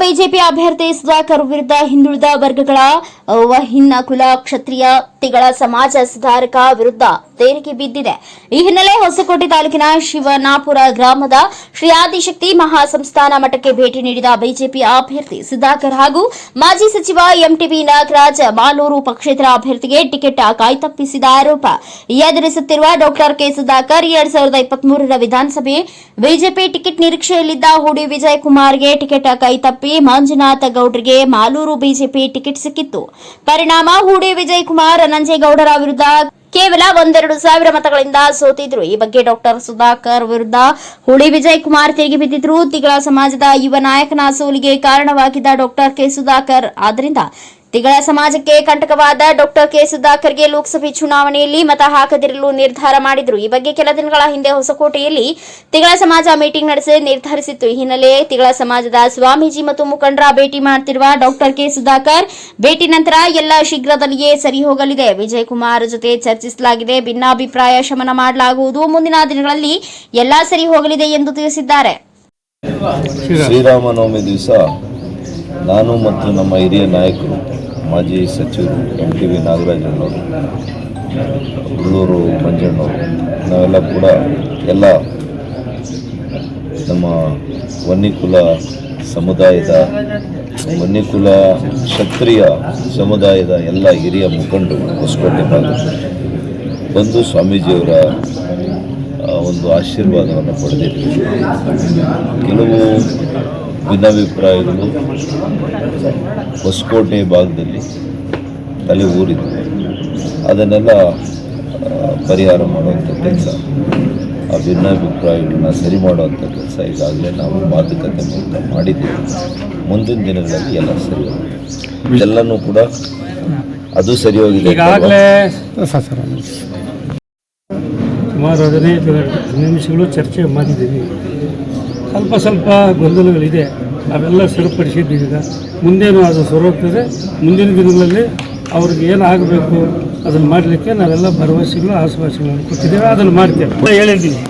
BJP ಅಭ್ಯರ್ಥಿ ಸುಧಾಕರ್ ವಿರುದ್ಧ ಹಿಂದುಳಿದ ವರ್ಗಗಳ ವಹಿನ್ನ ಕುಲ ಕ್ಷತ್ರಿಯ ತಿಗಳ ಸಮಾಜ ಸುಧಾರಕ ವಿರುದ್ಧ ತೇರಿಗೆ ಬಿದ್ದಿದೆ. ಈ ಹಿನ್ನೆಲೆ ಹೊಸಕೋಟೆ ತಾಲೂಕಿನ ಶಿವನಾಪುರ ಗ್ರಾಮದ ಶ್ರೀ ಆದಿಶಕ್ತಿ ಮಹಾಸಂಸ್ಥಾನ ಮಠಕ್ಕೆ ಭೇಟಿ ನೀಡಿದ ಬಿಜೆಪಿ ಅಭ್ಯರ್ಥಿ ಸುಧಾಕರ್ ಹಾಗೂ ಮಾಜಿ ಸಚಿವ ಎಂಟಿಬಿ ನಾಗರಾಜ್ ಮಾಲೂರು ಪಕ್ಷೇತರ ಅಭ್ಯರ್ಥಿಗೆ ಟಿಕೆಟ್ ಕಾಯ್ತಪ್ಪಿಸಿದ ಆರೋಪ. ಎದುರಿಸುತ್ತಿರುವ ಡಾಕ್ಟರ್ ಕೆ ಸುಧಾಕರ್ ಎರಡ್ ಸಾವಿರದ ಇಪ್ಪತ್ಮೂರರ ವಿಧಾನಸಭೆ ಬಿಜೆಪಿ ಟಿಕೆಟ್ ನಿರೀಕ್ಷೆಯಲ್ಲಿದ್ದ ಹುಡಿ ವಿಜಯ್ ಕುಮಾರ್ಗೆ ಟಿಕೆಟ್ ಕೈತಪ್ಪಿ ಮಂಜುನಾಥ ಗೌಡ್ರಿಗೆ ಮಾಲೂರು ಬಿಜೆಪಿ ಟಿಕೆಟ್ ಸಿಕ್ಕಿತ್ತು. ಪರಿಣಾಮ ಹೂಡಿ ವಿಜಯ್ ಕುಮಾರ್ ಗೌಡರ ವಿರುದ್ಧ ಕೇವಲ ಒಂದೆರಡು ಸಾವಿರ ಮತಗಳಿಂದ ಸೋತಿದ್ರು. ಈ ಬಗ್ಗೆ ಡಾಕ್ಟರ್ ಸುಧಾಕರ್ ವಿರುದ್ಧ ಹುಳಿ ವಿಜಯ್ ಕುಮಾರ್ ತಿರುಗಿ ಬಿದ್ದಿದ್ರು. ತಿಗಳ ಸಮಾಜದ ಯುವ ನಾಯಕನ ಸೋಲಿಗೆ ಕಾರಣವಾಗಿದ್ದ ಡಾಕ್ಟರ್ ಕೆ ಸುಧಾಕರ್. ಆದ್ದರಿಂದ ತಿಗಳ ಸಮಾಜಕ್ಕೆ ಕಂಟಕವಾದ ಡಾಕ್ಟರ್ ಕೆ ಸುಧಾಕರ್ಗೆ ಲೋಕಸಭೆ ಚುನಾವಣೆಯಲ್ಲಿ ಮತ ಹಾಕದಿರಲು ನಿರ್ಧಾರ ಮಾಡಿದ್ರು. ಈ ಬಗ್ಗೆ ಕೆಲ ದಿನಗಳ ಹಿಂದೆ ಹೊಸಕೋಟೆಯಲ್ಲಿ ತಿಗಳ ಸಮಾಜ ಮೀಟಿಂಗ್ ನಡೆಸಿ ನಿರ್ಧರಿಸಿತ್ತು. ಈ ಹಿನ್ನೆಲೆ ತಿಗಳ ಸಮಾಜದ ಸ್ವಾಮೀಜಿ ಮತ್ತು ಮುಖಂಡರ ಭೇಟಿ ಮಾಡ್ತಿರುವ ಡಾಕ್ಟರ್ ಕೆ ಸುಧಾಕರ್ ಭೇಟಿ ನಂತರ ಎಲ್ಲ ಶೀಘ್ರದಲ್ಲಿಯೇ ಸರಿ ಹೋಗಲಿದೆ. ವಿಜಯಕುಮಾರ್ ಜೊತೆ ಚರ್ಚಿಸಲಾಗಿದೆ. ಭಿನ್ನಾಭಿಪ್ರಾಯ ಶಮನ ಮಾಡಲಾಗುವುದು. ಮುಂದಿನ ದಿನಗಳಲ್ಲಿ ಎಲ್ಲಾ ಸರಿ ಹೋಗಲಿದೆ ಎಂದು ತಿಳಿಸಿದ್ದಾರೆ. ಶ್ರೀರಾಮನವಮಿ ದಿವಸ ನಾನು ಮತ್ತು ನಮ್ಮ ಹಿರಿಯ ನಾಯಕರು ಮಾಜಿ ಸಚಿವರು ಎಂ ಟಿ ವಿ ನಾಗರಾಜಣ್ಣವರು ಉಳ್ಳೂರು ಮಂಜಣ್ಣವರು, ನಾವೆಲ್ಲ ಕೂಡ ಎಲ್ಲ ನಮ್ಮ ವನ್ನಿಕುಲ ಸಮುದಾಯದ, ವನ್ನಿಕುಲ ಕ್ಷತ್ರಿಯ ಸಮುದಾಯದ ಎಲ್ಲ ಹಿರಿಯ ಮುಖಂಡರು ಹೊಸಕೋಟೆ ಭಾಗದಲ್ಲಿ ಬಂದು ಸ್ವಾಮೀಜಿಯವರ ಒಂದು ಆಶೀರ್ವಾದವನ್ನು ಪಡೆದಿದ್ದೀವಿ. ಕೆಲವು ಭಿನ್ನಾಭಿಪ್ರಾಯಗಳು ಹೊಸಕೋಟೆ ಭಾಗದಲ್ಲಿ ತಲೆ ಊರಿದೆ. ಅದನ್ನೆಲ್ಲ ಪರಿಹಾರ ಮಾಡುವಂಥ ಕೆಲಸ ಆ ಭಿನ್ನಾಭಿಪ್ರಾಯಗಳನ್ನ ಸರಿ ಮಾಡುವಂಥ ಕೆಲಸ ಈಗಾಗಲೇ ನಾವು ಮಾತುಕತೆ ಮೂಲಕ ಮಾಡಿದ್ದೇವೆ. ಮುಂದಿನ ದಿನಗಳಲ್ಲಿ ಎಲ್ಲ ಸರಿ ಇದೆಲ್ಲನೂ ಎಲ್ಲನೂ ಕೂಡ ಅದು ಸರಿ ಹೋಗಿದೆ ಈಗಾಗಲೇ ಸುಮಾರು ಹದಿನೈದು ನಿಮಿಷಗಳು ಚರ್ಚೆ ಮಾಡಿದ್ದೀವಿ ಸ್ವಲ್ಪ ಸ್ವಲ್ಪ ಗೊಂದಲಗಳಿದೆ. ಅವೆಲ್ಲ ಸರಿಪಡಿಸಿದ್ದೀವಿ ಮುಂದೇನು ಅದು ಸೊರೋಗ್ತದೆ ಮುಂದಿನ ದಿನಗಳಲ್ಲಿ ಅವ್ರಿಗೆ ಆಗಬೇಕು ಅದನ್ನು ಮಾಡಲಿಕ್ಕೆ ನಾವೆಲ್ಲ ಭರವಸೆಗಳು, ಆಶ್ವಾಸಗಳನ್ನು ಕೊಟ್ಟಿದ್ದೇವೆ. ಅದನ್ನು ಮಾಡ್ತೇವೆ. ಹೇಳಿದ್ದೀನಿ.